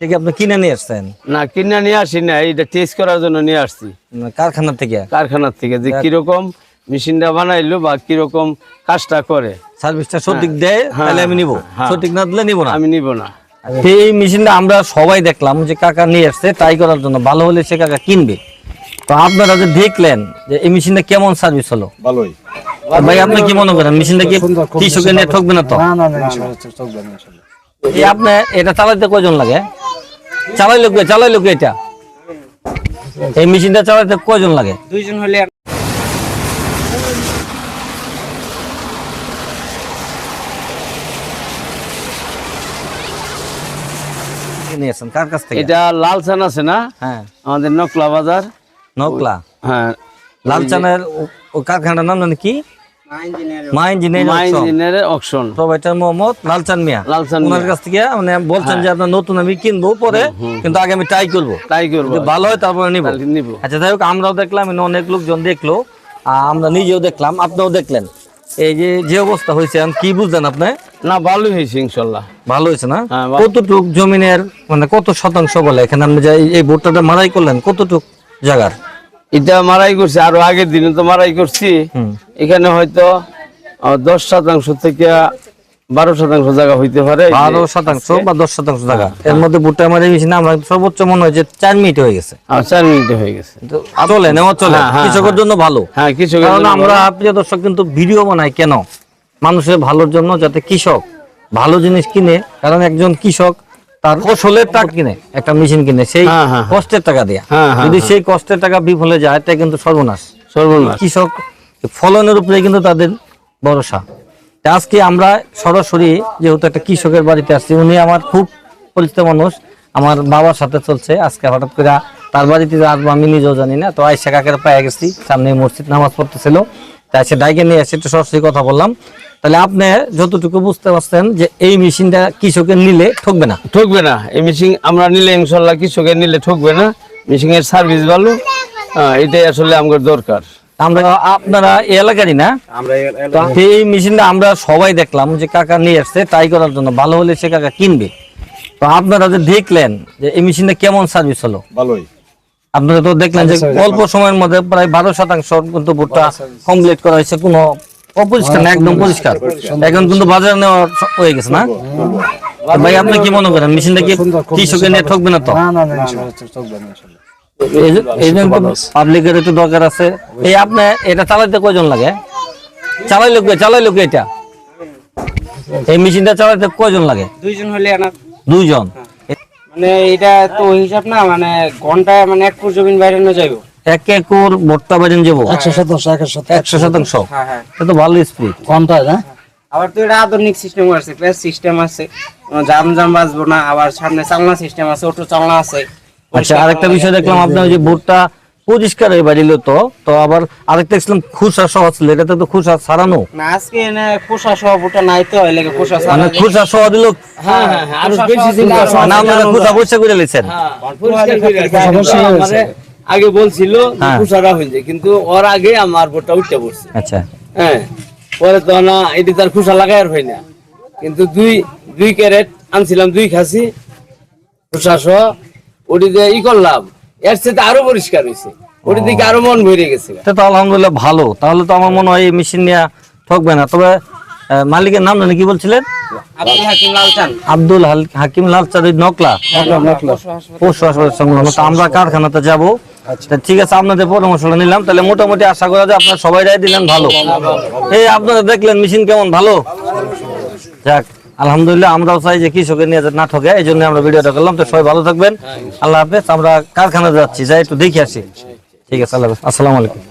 থেকে আপনি কিনে নিয়ে আসছেন না কিনে নিয়ে আসি না এটা টেস্ট করার জন্য নিয়ে আসছি কারখানা থেকে কারখানার থেকে যে কীরকম মেশিনটা বানাইলো বা কীরকম কাজটা করে সার্ভিসটা সঠিক দেয় হ্যাঁ, তাহলে আমি নিব হ্যাঁ। সঠিক না দিলে নিব না আমি নিব না এই মেশিনটা আমরা সবাই দেখলাম যে কাকা নিয়ে আসছে ট্রাই করার জন্য ভালো হলে সে কাকা কিনবে তো আপনারা যে দেখলেন যে এই মেশিনটা কেমন সার্ভিস হলো ভালোই ভাই আপনি কি মনে করেন মেশিনটা কি কৃষকের নিয়ে ঠকবে না তো না না না ইনশাআল্লাহ না আপনি এটা চালাতে কয়জন লাগে চালাইলো কে চালাইলো কে এটা। এই মেশিনটা চালাইতে কয়জন লাগে? দুইজন হলে নিয়েছেন? কার কাছ থেকে? এটা লাল চান আছে না? হ্যাঁ। আমাদের নকলা বাজার। নকলা? হ্যাঁ। লাল চানের ও- ও কারখানার নাম জানি কি? মা ইঞ্জিনিয়ারের অকশন প্রোভাইডার মোহাম্মদ লালচান মিয়া। লালচাঁদ ওনার কাছ থেকে মানে বলছেন যে আপনার নতুন আমি কিনবো পরে কিন্তু আগে আমি ট্রাই করব। তাই করব। ভালো হয় তারপরে নিব। নিব। আচ্ছা যাই হোক আমরাও দেখলাম অনেক লোকজন দেখল। আমরা নিজেও দেখলাম আপনিও দেখলেন। এই যে যে অবস্থা হয়েছে এখন কি বুঝলেন আপনি? না ভালোই হয়েছে ইনশাল্লাহ। ভালো হয়েছে না? হ্যাঁ, ভালো। কতটুক জমিনের মানে কত শতাংশ বলে এখানে আপনি এই- এই ভুট্টাটা মারাই করলেন কতটুক জায়গার? এটা মারাই করছি আরও আগের দিনে তো মারাই করছি। এখানে হয়তো দশ শতাংশ থেকে বারো শতাংশ জায়গা হইতে পারে। বারো শতাংশ বা দশ শতাংশ জায়গা। এর মধ্যে ভুট্টা মারি বেশি না আমরা সর্বোচ্চ মনে হয় যে চার মিনিট হয়ে গেছে। চার মিনিটে হয়ে গেছে। চলে নেওয়া চলে হ্যাঁ, হ্যাঁ, কৃষকের জন্য ভালো। হ্যাঁ কিছু কারণ আমরা প্রিয় দর্শক কিন্তু ভিডিও বানাই কেন? মানুষের ভালোর জন্য যাতে কৃষক ভালো জিনিস কিনে কারণ একজন কৃষক তার ফসলের টাকা কিনে একটা মেশিন কিনে সেই হ্যাঁ, হ্যাঁ, হ্যাঁ। কষ্টের টাকা দেয়া। যদি সেই কষ্টের টাকা বিফলে যায় এটা কিন্তু সর্বনাশ। সর্বনাশ। কৃষক ফলনের উপরে কিন্তু তাদের ভরসা। আজকে আমরা সরাসরি যেহেতু একটা কৃষকের বাড়িতে আসছি উনি আমার খুব পরিচিত মানুষ আমার বাবার সাথে চলছে। আজকে হঠাৎ করে তার বাড়িতে আসব আমি নিজেও জানি না। তো আয়সা কাকের পায়ে গেছি সামনে মসজিদ নামাজ পড়তেছিল। তাই সে ডাইকে নিয়ে এসে একটু সরাসরি কথা বললাম। তাহলে আপনি যতটুকু বুঝতে পারছেন যে এই মেশিনটা কৃষকের নিলে ঠকবে না। ঠকবে না। এই মেশিন আমরা নিলে ইনশাল্লাহ কৃষকের নিলে ঠকবে না। মেশিন এর সার্ভিস ভালো এটাই আসলে আমাদের দরকার। আমরা আপনারা এই এলাকারই না? আমরা এ- এ- তো এই মেশিনটা আমরা সবাই দেখলাম যে কাকা নিয়ে আসছে ট্রাই করার জন্য ভালো হলে সে কাকা কিনবে। তো আপনারা যে দেখলেন যে এই মেশিনটা কেমন সার্ভিস হলো? ভালোই। আপনারা তো দেখলেন যে অল্প সময়ের মধ্যে প্রায় বারো শতাংশ কিন্তু ভুট্টা কমপ্লিট করা হয়েছে। কোনো অপরিষ্কার না একদম পরিষ্কার। এখন কিন্তু বাজারে নেওয়া হয়ে গেছে না? ভাই আপনি কি মনে করেন? মেশিনটা কি কৃষকে নিয়ে ঠকবে না তো? না না না ইনশাআল্লাহ চলবে না ইনশাআল্লাহ এই জন্য পাবলিকের একটু দরকার আছে। এই আপনি এটা চালাইতে কয়জন লাগে? চালাইলো কে? চালাইলো কে এটা? এই মেশিনটা চালাইতে কয়জন লাগে? দুইজন হলে না দুইজন? মানে এটা তো হিসাব না মানে ঘন্টায় মানে এক ফুট জমিন বাইরে না যাইব। এক একর ভুট্টা বাজেন যাব। একশো শতাংশ একশো শতাংশ। একশো শতাংশ? হ্যাঁ হ্যাঁ। এটা তো ভালো স্পিড। ঘন্টায় না? আবার তো এটা আধুনিক সিস্টেম আছে প্লাস সিস্টেম আছে জাম জাম বাজবো না আবার সামনে চালনা সিস্টেম আছে অটো চালনা আছে। আচ্ছা আরেকটা বিষয় দেখলাম আপনার ওই যে ভুট্টা পরিষ্কার হয়ে বাড়িল তো তো আবার আরেকটা দেখছিলাম খুসা সহ ছিল এটাতে তো খুসা ছাড়ানো। না আজকে এনে খোসা সহ বুটা নাই তো এই লাগে খোসা মানে সহ দিল হ্যাঁ হ্যাঁ হ্যাঁ, বেশি আপনারা খুসা পরিষ্কার করে হয়েছে। আগে বলছিল কিন্তু ওর আগে আমার বোটটা উঠতে পড়ছে। আচ্ছা। হ্যাঁ পরে তো না এটি তার খুসা লাগাই আর হয় না। কিন্তু দুই দুই ক্যারেট আনছিলাম দুই খাসি খুসা সহ ওটি দিয়ে ই করলাম। এর সাথে আরও পরিষ্কার হয়েছে ওটি দিকে আরও মন ভরে গেছে। তো আলহামদুলিল্লাহ ভালো। তাহলে তো আমার মনে হয় এই মেশিন নিয়ে ঠকবে না। তবে মালিকের নাম জানি কি বলছিলেন? আব্দুল হাকিম লালচান। আব্দুল হাল- হাকিম লাল চাঁদের নকলা? পশু হাসপাতাল সংলগ্ন। তো আমরা কারখানাতে যাব। তা ঠিক আছে আপনাদের পরামর্শটা নিলাম। তাহলে মোটামুটি আশা করা যায় আপনারা সবাই রায় দিলেন ভালো। এই আপনারা দেখলেন মেশিন কেমন ভালো? যাক। আলহামদুলিল্লাহ আমরাও চাই যে কৃষকের নিয়ে না ঠকে এই জন্য আমরা ভিডিওটা করলাম। তো সবাই ভালো থাকবেন। আল্লাহ হাফেজ। আমরা কারখানা যাচ্ছি যাই একটু দেখে আসি। ঠিক আছে আল্লাহ হাফেজ। আসসালামু আলাইকুম।